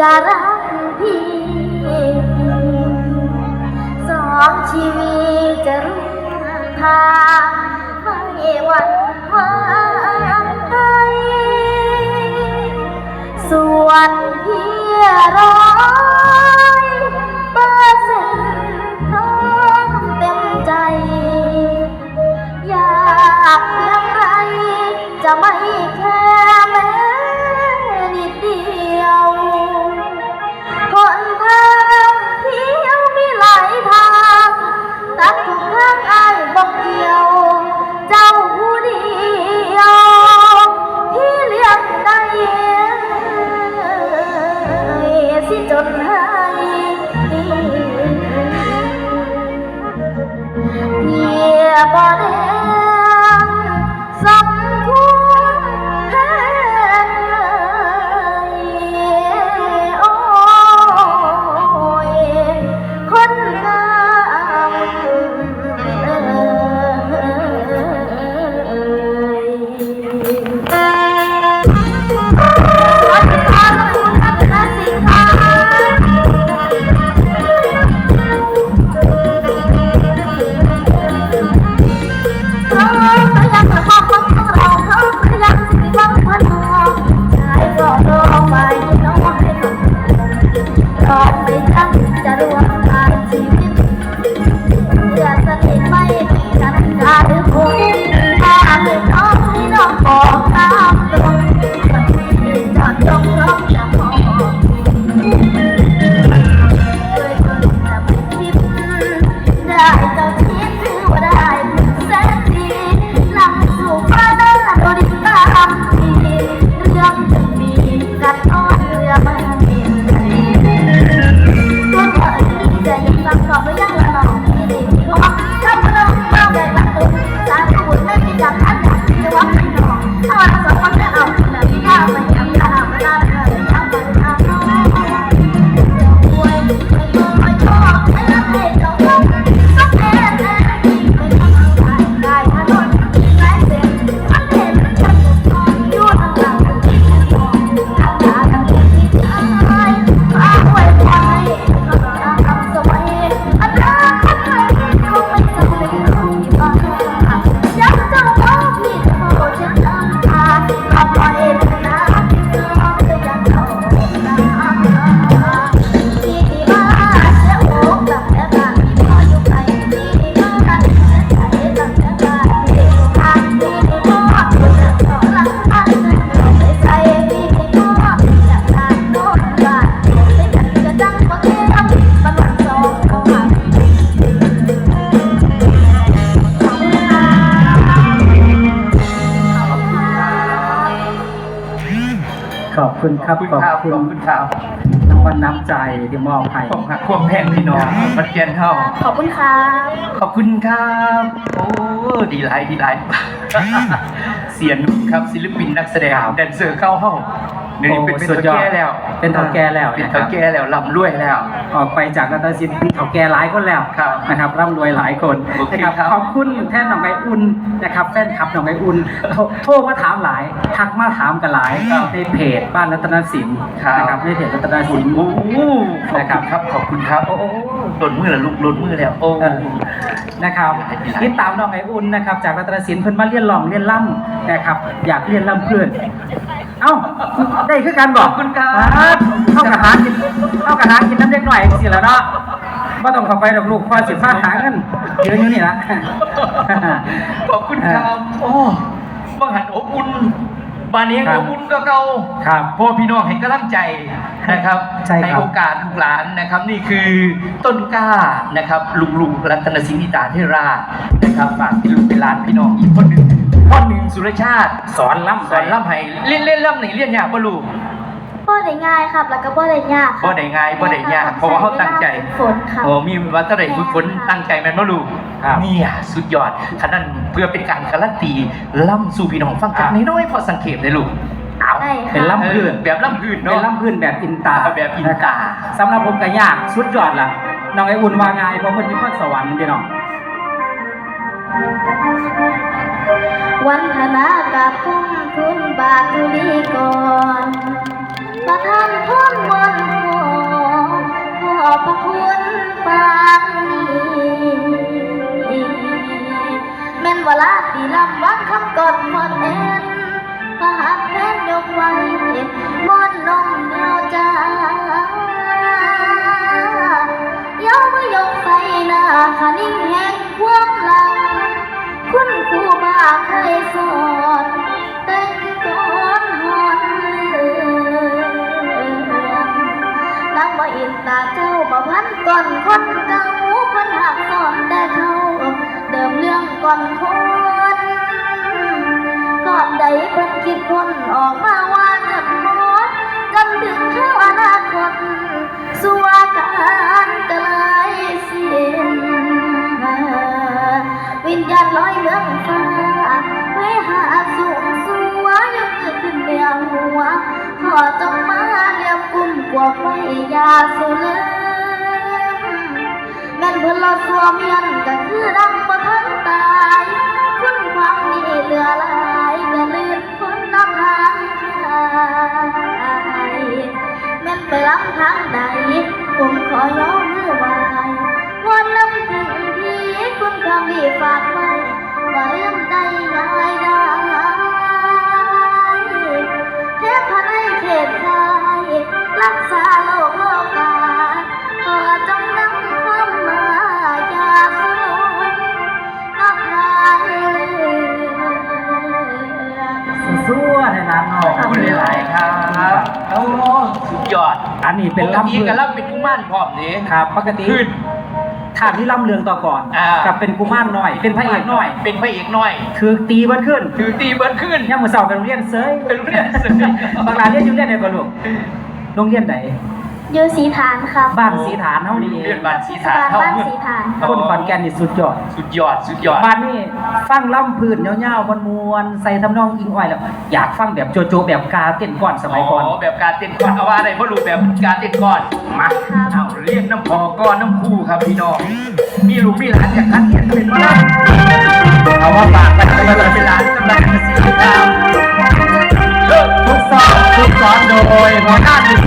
จะรักพี่ สองชีวิตจะร่วมทางไม่หวั่นไหวส่วนพี่รอ ขอบคุณครับขอบคุณครับขอบคุณครับรางวัลน้ำใจที่มอบให้ผมหักความแพงพี่น้องมันเกียนเท่าขอบคุณครับขอบคุณครับโอ้ดีหลายดีหลายเสียงครับศิลปินนักแสดงแดนเซอร์เข้าห้อง เดี๋ยวนี้เป็นเป็นสุดเท่ายอดแก่แล้ว เป็นเท่าแก่แล้วเป็นนะครับเท่าแก่แล้วลำรวยแล้ว ออกไปจากรัตนสินเขาแก่หลายคนแล้วครับนะครับร่ำรวยหลายคนโอเคนะครับครับ ขอบคุณแท่นหนองไก่อุ่นนะครับแฟนคลับหนองไก่อุ่นโทรโทรมาถามหลายทักมาถามกันหลายครับในเพจบ้านรัตนสินครับนะครับในเพจรัตนสิน โอ้ขอบนะคคุรับณครับขอบคุณครับโอ้หล่นมือแล้วลูกหล่นมือแล้วโอ้ เออนะครับดีหลายติดตามน้องไออุ่นนะครับ จากรัตนศิลป์เพิ่นมาเรียนร้องเรียนล่ำนะครับ อยากเรียนล่ำเพื่อน เอ้าได้คือกันบอกขอบคุณครับ เข้ากระหากินเข้ากระหากินน้ำเล็กหน่อยสิแล้วเนาะบ่ต้องเข้าไปดอกลูกพอสิฟ้าหาเงินยืนอยู่นี่ละขอบคุณครับโอ้บังหันอบอุ่นบานนี้ครับอบอุ่นก็เก่าครับพ่อพี่น้องเห็นกำลังใจนะครับใช่ครับโอกาสลูกหลานนะครับ นี่คือต้นกล้านะครับลุงลุงรัตนสิงห์นิตาเทราชนะครับฝากเป็นลูกเป็นหลานพี่น้องอีกคนหนึ่งพ่อหนึ่ง สุรชาติสอนล่ำสอนล่ำไห้เล่นเล่นล่ำไหนเรียนยากบ่ลูกบ่ได้ง่ายครับ แล้วก็บ่ได้ยากครับบ่ได้ง่ายบ่ได้ยาก เพราะว่าเขาตั้งใจฝนครับโอ้มีว่าเท่าไหร่ฝึกฝนตั้งใจแม่นบ่ลูกครับเนี่ยสุดยอดขนาดเพื่อเป็นการการันตีล่ำสู่พี่น้องฟังกันน้อยๆพอสังเกตเลยลูกเอาได้ครับเป็นล่ำพื้นเออแบบล่ำพื้นเป็นเนาะล่ำพื้นแบบอินตาแบบอินตาะครับสำหรับผมก็ยากสุดยอดล่ะน้องไออุ่นว่าไงายเพราะเพิ่นมีพรสวรรค์พี่น้อง วันธนากับพุ่มทุ่มบาทุลีก่อนประทานพ้นวันต์ขอขอบพระคุณปางนี้แม่นวลาตีลำวังคำกอดมนเอ็นพระหักแม่นยกไว้เอ็นมนลงเดียวจ้าเย้าม่ยกใส่หน้าขานิ่งแห้ง เป็นก้อนหอนเลือนางบ่อินตาเจ้าบ่พันก่อนคนเก่าคหักสอนแต่เขาเดิมเรื่องก่อนคนก่อนใดเพิ่นคิดคนออกมาว่าจำมดจำถึงเข้าอนาคตสัวการกลายเสียนวิญญาณลอยเมืองฟ้า ไม่หาสูงสัวยกมือขึ้นเดียวหัว ขอจงมาเลียมกุ้มกว่าไปยาสุเลมแม่นเพิ่นเราสัวเมียนก็คือดัง ในร้านเนาะขอบคุณหลายๆครับโอ้สุดยอดอันนี้เป็นปกล่ำติเพื่กัอนนล่ำเป็นกุมารพร้อมนี้ ครับปกติขึ้นถามที่ล่ำเรืองต่อก่อนอ่า กับเป็นกุมารหน่อย เป็นพระเอกหน่อย เป็นพระเอกหน่อยคือตีเบันขึ้นถือตีเบิร์ดขึ้นย่ามมือเสาร์เป็นโรงเรียนเซยเป็นเรื่องสนิทบางร้านเรียนอยู่เรียนไหนบ่ลูกโรงเรียนไหน ยูสีฐานครับบ้านสีฐานเท่านี้เอเรียงนบ้านสีฐานเท่าบ้านเมืองสีฐานคนขอนแก่นนี่สุดยอด สุดยอด สุดยอดบ้านนี่ฟังล่ำพื้นยาวๆมวนๆใส่ทำนองอิงอ้อยแล้ว อยากฟังแบบโจโจแบบกาเต้นก่อนสมัยก่อนแบบการเต้นก่อนเอาว่าอะไรเพราะรู้แบบการเต้นก่อนมาเอาเรียกน้ำพอก้อนน้ำคู่ครับพี่น้องมีลูกมีหลานจากคันเขียนเป็นว่าเอาว่าฝากกันเป็นเวลาสำหรับการสิทธิ์ครับทุกสอนทุกสอนโดยหัวหน้าหนึ่ง